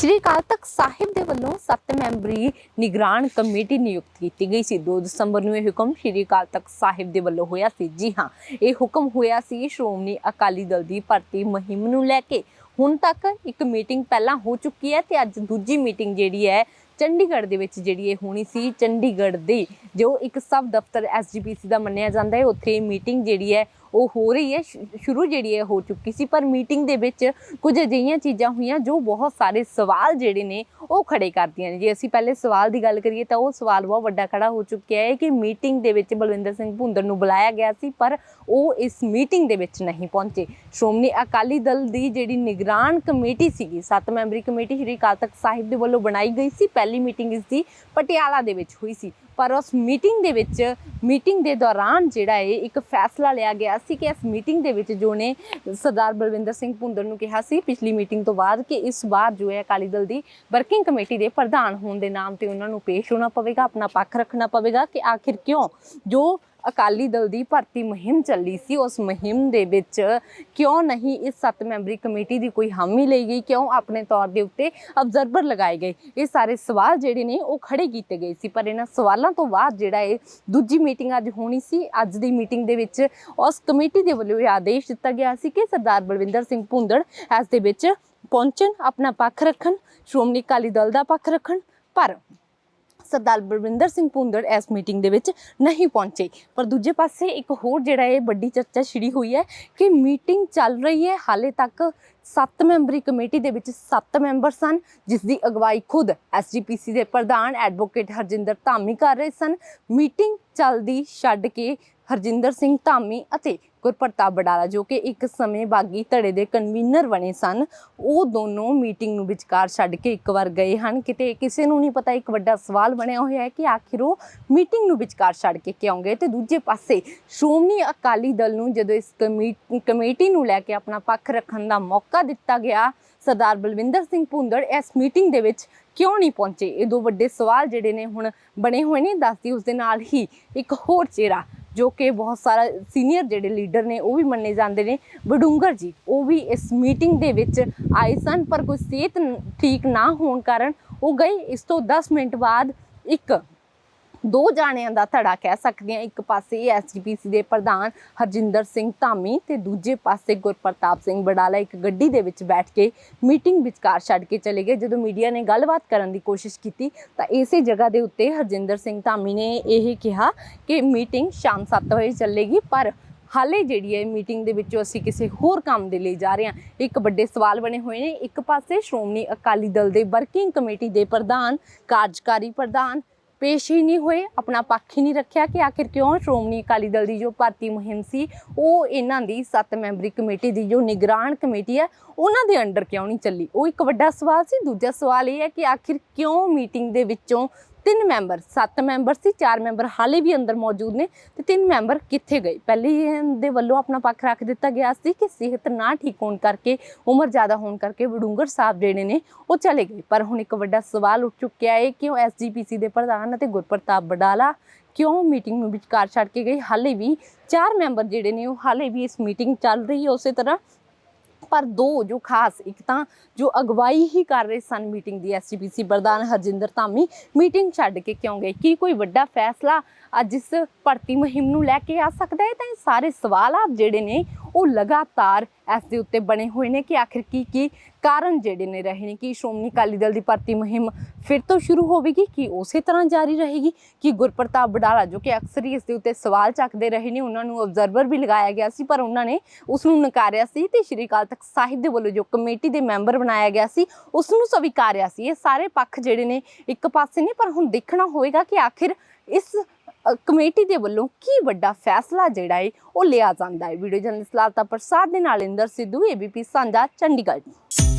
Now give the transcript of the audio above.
ਸ਼੍ਰੀ ਅਕਾਲ ਤਖਤ ਸਾਹਿਬ ਦੇ ਵੱਲੋਂ 7 ਮੈਂਬਰੀ ਨਿਗਰਾਨ ਕਮੇਟੀ ਨਿਯੁਕਤ ਕੀਤੀ ਗਈ ਸੀ। 2 ਦਸੰਬਰ ਨੂੰ ਇਹ ਹੁਕਮ ਸ਼੍ਰੀ ਅਕਾਲ ਤਖਤ ਸਾਹਿਬ ਦੇ ਵੱਲੋਂ ਹੋਇਆ ਸੀ। ਜੀ ਹਾਂ, ਇਹ ਹੁਕਮ ਹੋਇਆ ਸੀ ਸ਼੍ਰੋਮਣੀ ਅਕਾਲੀ ਦਲ ਦੀ ਭਰਤੀ ਮੁਹਿੰਮ ਨੂੰ ਲੈ ਕੇ। ਹੁਣ ਤੱਕ ਇੱਕ ਮੀਟਿੰਗ ਪਹਿਲਾਂ ਹੋ ਚੁੱਕੀ ਹੈ ਤੇ ਅੱਜ ਦੂਜੀ ਮੀਟਿੰਗ ਜਿਹੜੀ ਹੈ ਚੰਡੀਗੜ੍ਹ ਦੇ ਵਿੱਚ ਜਿਹੜੀ ਇਹ ਹੋਣੀ ਸੀ। ਚੰਡੀਗੜ੍ਹ ਦੀ ਜੋ ਇੱਕ ਸਬ ਦਫ਼ਤਰ ਐਸਜੀਪੀਸੀ ਦਾ ਮੰਨਿਆ ਜਾਂਦਾ ਹੈ, ਉੱਥੇ ਮੀਟਿੰਗ ਜਿਹੜੀ ਹੈ ਉਹ ਹੋ ਰਹੀ ਹੈ ਸ਼ੁਰੂ ਜਿਹੜੀ ਹੈ, ਹੋ ਚੁੱਕੀ ਸੀ। ਪਰ ਮੀਟਿੰਗ ਦੇ ਵਿੱਚ ਕੁਝ ਅਜਿਹੀਆਂ ਚੀਜ਼ਾਂ ਹੋਈਆਂ ਜੋ ਬਹੁਤ ਸਾਰੇ ਸਵਾਲ ਜਿਹੜੇ ਨੇ, ਉਹ ਖੜੇ ਕਰਦੀਆਂ ਨੇ। ਜੇ ਅਸੀਂ ਪਹਿਲੇ ਸਵਾਲ ਦੀ ਗੱਲ ਕਰੀਏ ਤਾਂ ਉਹ ਸਵਾਲ ਬਹੁਤ ਵੱਡਾ ਖੜਾ ਹੋ ਚੁੱਕਿਆ ਹੈ ਕਿ ਮੀਟਿੰਗ ਦੇ ਵਿੱਚ ਬਲਵਿੰਦਰ ਸਿੰਘ ਭੁੰਦਰ ਨੂੰ ਬੁਲਾਇਆ ਗਿਆ ਸੀ, ਪਰ ਉਹ ਇਸ ਮੀਟਿੰਗ ਦੇ ਵਿੱਚ ਨਹੀਂ ਪਹੁੰਚੇ। ਸ਼੍ਰੋਮਣੀ ਅਕਾਲੀ ਦਲ ਦੀ ਜਿਹੜੀ ਨਿਗਰਾਨ ਕਮੇਟੀ ਸੀਗੀ, ਸੱਤ ਮੈਂਬਰੀ ਕਮੇਟੀ, ਸ਼੍ਰੀ ਅਕਾਲ ਤਖਤ ਸਾਹਿਬ ਦੇ ਵੱਲੋਂ ਬਣਾਈ ਗਈ ਸੀ। ਪਹਿਲੀ ਮੀਟਿੰਗ ਇਸ ਦੀ ਪਟਿਆਲਾ ਦੇ ਵਿੱਚ ਹੋਈ ਸੀ। ਪਰ ਉਸ ਮੀਟਿੰਗ ਦੇ ਵਿੱਚ, ਮੀਟਿੰਗ ਦੇ ਦੌਰਾਨ ਜਿਹੜਾ ਹੈ ਇੱਕ ਫੈਸਲਾ ਲਿਆ ਗਿਆ ਸੀ ਕਿ ਇਸ ਮੀਟਿੰਗ ਦੇ ਵਿੱਚ ਜੋ ਨੇ ਸਰਦਾਰ ਬਲਵਿੰਦਰ ਸਿੰਘ ਭੁੰਦਰ ਨੂੰ ਕਿਹਾ ਸੀ, ਪਿਛਲੀ ਮੀਟਿੰਗ ਤੋਂ ਬਾਅਦ ਕਿ ਇਸ ਵਾਰ ਜੋ ਹੈ ਅਕਾਲੀ ਦਲ ਦੀ ਵਰਕਿੰਗ ਕਮੇਟੀ ਦੇ ਪ੍ਰਧਾਨ ਹੋਣ ਦੇ ਨਾਮ ਤੇ ਉਹਨਾਂ ਨੂੰ ਪੇਸ਼ ਹੋਣਾ ਪਵੇਗਾ, ਆਪਣਾ ਪੱਖ ਰੱਖਣਾ ਪਵੇਗਾ ਕਿ ਆਖਿਰ ਕਿਉਂ ਜੋ ਅਕਾਲੀ ਦਲ ਦੀ ਭਰਤੀ ਮੁਹਿੰਮ ਚੱਲੀ ਸੀ, ਉਸ ਮੁਹਿੰਮ ਦੇ ਵਿੱਚ ਕਿਉਂ ਨਹੀਂ ਇਸ ਸੱਤ ਮੈਂਬਰੀ ਕਮੇਟੀ ਦੀ ਕੋਈ ਹਾਮੀ ਲਈ ਗਈ? ਕਿਉਂ ਆਪਣੇ ਤੌਰ ਦੇ ਉੱਤੇ ਅਬਜ਼ਰਵਰ ਲਗਾਏ ਗਏ? ਇਹ ਸਾਰੇ ਸਵਾਲ ਜਿਹੜੇ ਨੇ ਉਹ ਖੜੇ ਕੀਤੇ ਗਏ ਸੀ, ਪਰ ਇਹਨਾਂ ਸਵਾਲਾਂ ਤੋਂ ਬਾਅਦ ਜਿਹੜਾ ਇਹ ਦੂਜੀ ਮੀਟਿੰਗ ਅੱਜ ਹੋਣੀ ਸੀ, ਅੱਜ ਦੀ ਮੀਟਿੰਗ ਦੇ ਵਿੱਚ ਉਸ ਕਮੇਟੀ ਦੇ ਵੱਲੋਂ ਇਹ ਆਦੇਸ਼ ਦਿੱਤਾ ਗਿਆ ਸੀ ਕਿ ਸਰਦਾਰ ਬਲਵਿੰਦਰ ਸਿੰਘ ਭੁੰਦੜ ਇਸ ਦੇ ਵਿੱਚ ਪਹੁੰਚਣ, ਆਪਣਾ ਪੱਖ ਰੱਖਣ, ਸ਼੍ਰੋਮਣੀ ਅਕਾਲੀ ਦਲ ਦਾ ਪੱਖ ਰੱਖਣ, ਪਰ ਸਰਦਾਰ ਬਲਵਿੰਦਰ ਸਿੰਘ ਭੁੰਦੜ ਇਸ ਮੀਟਿੰਗ ਦੇ ਵਿੱਚ ਨਹੀਂ ਪਹੁੰਚੇ। ਪਰ ਦੂਜੇ ਪਾਸੇ ਇੱਕ ਹੋਰ ਜਿਹੜਾ ਇਹ ਵੱਡੀ ਚਰਚਾ ਛਿੜੀ ਹੋਈ ਹੈ ਕਿ ਮੀਟਿੰਗ ਚੱਲ ਰਹੀ ਹੈ, ਹਾਲੇ ਤੱਕ 7 ਮੈਂਬਰੀ ਕਮੇਟੀ ਦੇ ਵਿੱਚ 7 ਮੈਂਬਰ ਸਨ, ਜਿਸ ਦੀ ਅਗਵਾਈ ਖੁਦ ਐਸਜੀਪੀਸੀ ਦੇ ਪ੍ਰਧਾਨ ਐਡਵੋਕੇਟ ਹਰਜਿੰਦਰ ਧਾਮੀ ਕਰ ਰਹੇ ਸਨ। ਮੀਟਿੰਗ ਚੱਲਦੀ ਛੱਡ ਕੇ ਹਰਜਿੰਦਰ ਸਿੰਘ ਧਾਮੀ ਅਤੇ ਗੁਰਪ੍ਰਤਾਪ ਬਡਾਲਾ, ਜੋ ਕਿ ਇੱਕ ਸਮੇਂ ਬਾਗੀ ਧੜੇ ਦੇ ਕਨਵੀਨਰ ਬਣੇ ਸਨ, ਉਹ ਦੋਨੋਂ ਮੀਟਿੰਗ ਨੂੰ ਵਿਚਕਾਰ ਛੱਡ ਕੇ ਇੱਕ ਵਾਰ ਗਏ ਹਨ। ਕਿਤੇ ਕਿਸੇ ਨੂੰ ਨਹੀਂ ਪਤਾ, ਇੱਕ ਵੱਡਾ ਸਵਾਲ ਬਣਿਆ ਹੋਇਆ ਹੈ ਕਿ ਆਖਿਰ ਉਹ ਮੀਟਿੰਗ ਨੂੰ ਵਿਚਕਾਰ ਛੱਡ ਕੇ ਕਿਉਂ ਗਏ? ਤੇ ਦੂਜੇ ਪਾਸੇ, ਸ਼੍ਰੋਮਣੀ ਅਕਾਲੀ ਦਲ ਨੂੰ ਜਦੋਂ ਇਸ ਕਮੀ- ਕਮੇਟੀ ਨੂੰ ਲੈ ਕੇ ਆਪਣਾ ਪੱਖ ਰੱਖਣ ਦਾ ਮੌਕਾ ਦਿੱਤਾ ਗਿਆ। ਸਰਦਾਰ ਬਲਵਿੰਦਰ ਸਿੰਘ ਭੁੰਦੜ ਇਸ ਮੀਟਿੰਗ ਦੇ ਵਿੱਚ ਕਿਉਂ ਨਹੀਂ ਪਹੁੰਚੇ? ਇਹ ਦੋ ਵੱਡੇ ਸਵਾਲ ਜਿਹੜੇ ਨੇ ਹੁਣ ਬਣੇ ਹੋਏ ਨੇ। ਦੱਸਦੀ ਉਸ ਦੇ ਨਾਲ ਹੀ ਇੱਕ ਹੋਰ ਚਿਹਰਾ, ਜੋ ਕਿ ਬਹੁਤ ਸਾਰਾ ਸੀਨੀਅਰ ਜਿਹੜੇ ਲੀਡਰ ਨੇ, ਉਹ ਵੀ ਮੰਨੇ ਜਾਂਦੇ ਨੇ। ਬਡੂੰਗਰ ਜੀ, ਉਹ ਵੀ ਇਸ ਮੀਟਿੰਗ ਦੇ ਵਿੱਚ ਆਏ ਸਨ, ਪਰ ਕੋਈ ਸਿਹਤ ਠੀਕ ਨਾ ਹੋਣ ਕਾਰਨ ਉਹ ਗਏ। ਇਸ ਤੋਂ 10 ਮਿੰਟ ਬਾਅਦ ਇੱਕ ਦੋ ਜਾਣਿਆਂ ਦਾ ਧੜਾ ਕਹਿ ਸਕਦੇ ਹਾਂ। ਇੱਕ ਪਾਸੇ ਐਸਜੀਪੀਸੀ ਦੇ ਪ੍ਰਧਾਨ ਹਰਜਿੰਦਰ ਸਿੰਘ ਧਾਮੀ ਤੇ ਦੂਜੇ ਪਾਸੇ ਗੁਰਪ੍ਰਤਾਪ ਸਿੰਘ ਬਡਾਲਾ ਇੱਕ ਗੱਡੀ ਦੇ ਵਿੱਚ ਬੈਠ ਕੇ ਮੀਟਿੰਗ ਵਿਚਕਾਰ ਛੱਡ ਕੇ ਚਲੇ ਗਏ। ਜਦੋਂ ਮੀਡੀਆ ਨੇ ਗੱਲਬਾਤ ਕਰਨ ਦੀ ਕੋਸ਼ਿਸ਼ ਕੀਤੀ ਤਾਂ ਇਸੇ ਜਗ੍ਹਾ ਦੇ ਉੱਤੇ ਹਰਜਿੰਦਰ ਸਿੰਘ ਧਾਮੀ ਨੇ ਇਹ ਕਿਹਾ ਕਿ ਮੀਟਿੰਗ ਸ਼ਾਮ 7 ਵਜੇ ਚੱਲੇਗੀ, ਪਰ ਹਾਲੇ ਜਿਹੜੀ ਹੈ ਮੀਟਿੰਗ ਦੇ ਵਿੱਚੋਂ ਅਸੀਂ ਕਿਸੇ ਹੋਰ ਕੰਮ ਦੇ ਲਈ ਜਾ ਰਹੇ ਹਾਂ, ਇੱਕ ਵੱਡੇ ਸਵਾਲ ਬਣੇ ਹੋਏ ਨੇ। ਇੱਕ ਪਾਸੇ ਸ਼੍ਰੋਮਣੀ ਅਕਾਲੀ ਦਲ ਦੇ ਵਰਕਿੰਗ ਕਮੇਟੀ ਦੇ ਪ੍ਰਧਾਨ, ਕਾਰਜਕਾਰੀ ਪ੍ਰਧਾਨ ਪੇਸ਼ ਹੀ ਨਹੀਂ ਹੋਏ, ਆਪਣਾ ਪੱਖ ਹੀ ਨਹੀਂ ਰੱਖਿਆ ਕਿ ਆਖਿਰ ਕਿਉਂ ਸ਼੍ਰੋਮਣੀ ਅਕਾਲੀ ਦਲ ਦੀ ਜੋ ਭਰਤੀ ਮੁਹਿੰਮ ਸੀ, ਉਹ ਇਹਨਾਂ ਦੀ 7 ਮੈਂਬਰੀ ਕਮੇਟੀ ਦੀ ਜੋ ਨਿਗਰਾਨ ਕਮੇਟੀ ਹੈ, ਉਹਨਾਂ ਦੇ ਅੰਡਰ ਕਿਉਂ ਨਹੀਂ ਚੱਲੀ? ਉਹ ਇੱਕ ਵੱਡਾ ਸਵਾਲ ਸੀ, ਦੂਜਾ ਸਵਾਲ ਇਹ ਹੈ ਕਿ ਆਖਿਰ ਕਿਉਂ ਮੀਟਿੰਗ ਦੇ ਵਿੱਚੋਂ ਤਿੰਨ ਮੈਂਬਰ, ਸੱਤ ਮੈਂਬਰ ਸੀ, ਚਾਰ ਮੈਂਬਰ ਹਾਲੇ ਵੀ ਅੰਦਰ ਮੌਜੂਦ ਨੇ ਤੇ ਤਿੰਨ ਮੈਂਬਰ ਕਿੱਥੇ ਗਏ? ਪਹਿਲੇ ਦੇ ਵੱਲੋਂ ਆਪਣਾ ਪੱਖ ਰੱਖ ਦਿੱਤਾ ਗਿਆ ਸੀ ਕਿ ਸਿਹਤ ਨਾ ਠੀਕ ਹੋਣ ਕਰਕੇ, ਉਮਰ ਜ਼ਿਆਦਾ ਹੋਣ ਕਰਕੇ ਵਡੂੰਗਰ ਸਾਹਿਬ ਜਿਹੜੇ ਨੇ, ਉਹ ਚਲੇ ਗਏ। ਪਰ ਹੁਣ ਇੱਕ ਵੱਡਾ ਸਵਾਲ ਉੱਠ ਚੁੱਕਿਆ ਹੈ ਕਿ ਉਹ ਐਸਜੀਪੀਸੀ ਦੇ ਪ੍ਰਧਾਨ ਅਤੇ ਗੁਰਪ੍ਰਤਾਪ ਬਡਾਲਾ ਕਿਉਂ ਮੀਟਿੰਗ ਨੂੰ ਵਿਚਕਾਰ ਛੱਡ ਕੇ ਗਏ? ਹਾਲੇ ਵੀ ਚਾਰ ਮੈਂਬਰ ਜਿਹੜੇ ਨੇ, ਉਹ ਹਾਲੇ ਵੀ ਇਸ ਮੀਟਿੰਗ ਚੱਲ ਰਹੀ ਹੈ ਉਸੇ ਤਰ੍ਹਾਂ। ਪਰ ਦੋ ਜੋ ਖਾਸ, ਇੱਕ ਤਾਂ ਜੋ ਅਗਵਾਈ ਹੀ ਕਰ ਰਹੇ ਸਨ ਮੀਟਿੰਗ ਦੀ ਐਸਜੀਪੀਸੀ ਪ੍ਰਧਾਨ ਹਰਜਿੰਦਰ ਧਾਮੀ, ਮੀਟਿੰਗ ਛੱਡ ਕੇ ਕਿਉਂ ਗਏ? ਕੀ ਕੋਈ ਵੱਡਾ ਫੈਸਲਾ ਅੱਜ ਇਸ ਭਰਤੀ ਮੁਹਿੰਮ ਨੂੰ ਲੈ ਕੇ ਆ ਸਕਦਾ ਹੈ? ਤਾਂ ਇਹ ਸਾਰੇ ਸਵਾਲਾਤ ਜਿਹੜੇ ਨੇ ਉਹ ਲਗਾਤਾਰ ਇਸ ਦੇ ਉੱਤੇ ਬਣੇ ਹੋਏ ਨੇ ਕਿ ਆਖਿਰ ਕੀ ਕੀ ਕਾਰਨ ਜਿਹੜੇ ਨੇ ਰਹੇ ਨੇ, ਕਿ ਸ਼੍ਰੋਮਣੀ ਅਕਾਲੀ ਦਲ ਦੀ ਭਰਤੀ ਮੁਹਿੰਮ ਫਿਰ ਤੋਂ ਸ਼ੁਰੂ ਹੋਵੇਗੀ, ਕਿ ਉਸੇ ਤਰ੍ਹਾਂ ਜਾਰੀ ਰਹੇਗੀ, ਕਿ ਗੁਰਪ੍ਰਤਾਪ ਬਡਾਲਾ ਜੋ ਕਿ ਅਕਸਰ ਹੀ ਇਸ ਦੇ ਉੱਤੇ ਸਵਾਲ ਚੱਕਦੇ ਰਹੇ ਨੇ, ਉਹਨਾਂ ਨੂੰ ਅਬਜ਼ਰਵਰ ਵੀ ਲਗਾਇਆ ਗਿਆ ਸੀ, ਪਰ ਉਹਨਾਂ ਨੇ ਉਸ ਨੂੰ ਨਕਾਰਿਆ ਸੀ ਤੇ ਸ਼੍ਰੀ ਅਕਾਲ ਤਖਤ ਸਾਹਿਬ ਦੇ ਵੱਲੋਂ ਜੋ ਕਮੇਟੀ ਦੇ ਮੈਂਬਰ ਬਣਾਇਆ ਗਿਆ ਸੀ, ਉਸ ਨੂੰ ਸਵੀਕਾਰਿਆ ਸੀ। ਇਹ ਸਾਰੇ ਪੱਖ ਜਿਹੜੇ ਨੇ ਇੱਕ ਪਾਸੇ ਨੇ, ਪਰ ਹੁਣ ਦੇਖਣਾ ਹੋਏਗਾ ਕਿ ਆਖਿਰ ਇਸ ਕਮੇਟੀ ਦੇ ਵੱਲੋਂ ਕੀ ਵੱਡਾ ਫੈਸਲਾ ਜਿਹੜਾ ਹੈ ਉਹ ਲਿਆ ਜਾਂਦਾ ਹੈ ਵੀਡੀਓ ਜਰਨਲਿਸਟ ਲਾਲਤਾ ਪ੍ਰਸਾਦ ਦੇ ਨਾਲ ਇੰਦਰ ਸਿੱਧੂ ਏਬੀਪੀ ਸਾਂਝਾ, ਚੰਡੀਗੜ੍ਹ।